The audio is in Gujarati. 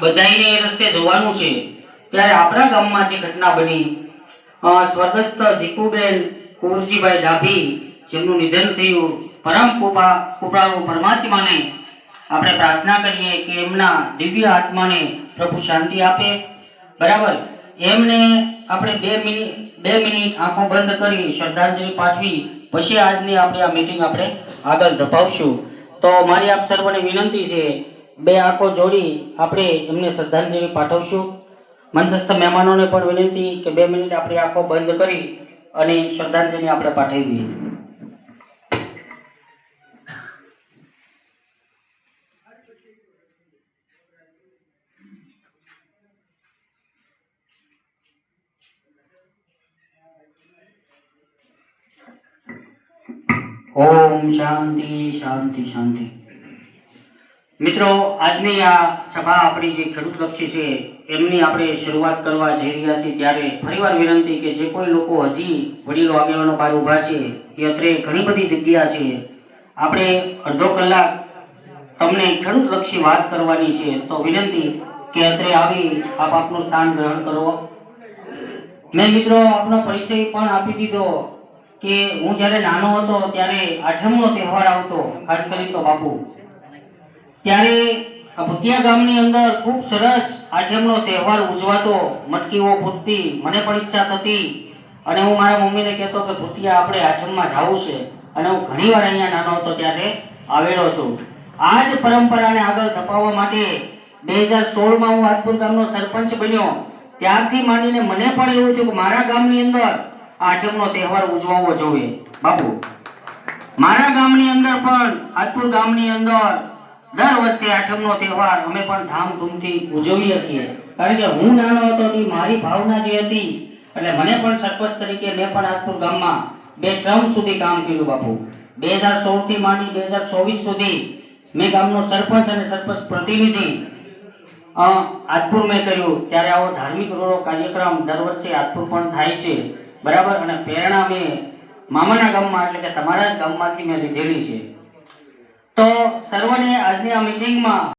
બધાયને એ રસ્તે જોવાનું છે. ત્યારે આપણા ગામમાં જે ઘટના બની સ્વર્ગસ્થ જીકુબેન કુરજીભાઈ ડાભી, જેમનું નિધન થયું, પરમ કૃપા, કૃપાળુ પરમાત્માને આપણે પ્રાર્થના કરીએ કે એમના દિવ્ય આત્માને પ્રભુ શાંતિ આપે. બરાબર? એમને આપણે બે મિનિટ બે મિનિટ આંખો બંધ કરી શ્રદ્ધાંજલિ પાઠવી, પછી આજની આપણે આ મીટિંગ આપણે આગળ ધપાવશું. તો મારી આપ સર્વને વિનંતી છે બે આંખો જોડી આપણે એમને શ્રદ્ધાંજલિ પાઠવશું. મંચસ્થ મહેમાનોને પણ વિનંતી કે બે મિનિટ આપણી આંખો બંધ કરી અને શ્રદ્ધાંજલિ આપણે પાઠવીએ. ઓમ શાંતિ શાંતિ શાંતિ. મિત્રો, આજની આ સભા આપણી જે ખેડૂત લક્ષી છે, એમની આપણે શરૂઆત કરવા જઈ રહ્યા છીએ ત્યારે ફરીવાર વિનંતી કે જે કોઈ લોકો હજી વડીલો આગેવાનો બહાર ઊભા છે, એ અત્રે ઘણી બધી જગ્યા છે. આપણે અડધો કલાક તમને ખેડૂત લક્ષી વાત કરવાની છે, તો વિનંતી કે અત્રે આવી આપ આપનું સ્થાન ગ્રહણ કરો. મેં મિત્રો આપનો પરિચય પણ આપી દીધો કે હું જ્યારે નાનો હતો ત્યારે આઠમનો તહેવાર આવતો, ખાસ કરીને તો બાપુ. ત્યારે ભૂતિયા ગામની અંદર ખૂબ સરસ આઠમનો તહેવાર ઉજવાતો, મટકીઓ ફૂટતી, મને પણ ઈચ્છા થતી અને હું મારા મમ્મીને કહેતો કે ભૂતિયા આપણે આઠમમાં જવું છે અને હું ઘણીવાર અહીંયા નાનો હતો ત્યારે આવેલો છું. આ જ પરંપરાને આગળ ધપાવવા માટે બે હજાર સોળમાં હું આજપુર ગામનો સરપંચ બન્યો. ત્યારથી માંડીને મને પણ એવું થયું કે મારા ગામની અંદર આઠમનો તહેવાર ઉજવવો જોઈએ. બાપુ, મારા ગામની અંદર પણ આજપુર ગામની અંદર દર વર્ષે આઠમનો તહેવાર અમે પણ ધામધૂમથી ઉજવીએ છીએ. કારણ કે હું નાનો હતો તે, મારી ભાવના જે હતી, એટલે મને પણ સરપંચ તરીકે મેં પણ આજપુર ગામમાં બે ટર્મ સુધી કામ કર્યું બાપુ. બે હજાર સોળથી માંડી બે હજાર ચોવીસ સુધી મેં ગામનો સરપંચ અને સરપંચ પ્રતિનિધિ આજપુર મેં કર્યું. ત્યારે આવો ધાર્મિક રોડો કાર્યક્રમ દર વર્ષે આજપુર પણ થાય છે. બરાબર? અને પ્રેરણા મેં મામાના ગામમાં, એટલે કે તમારા જ ગામમાંથી મેં લીધેલી છે. તો સર્વને આજની આ મીટિંગમાં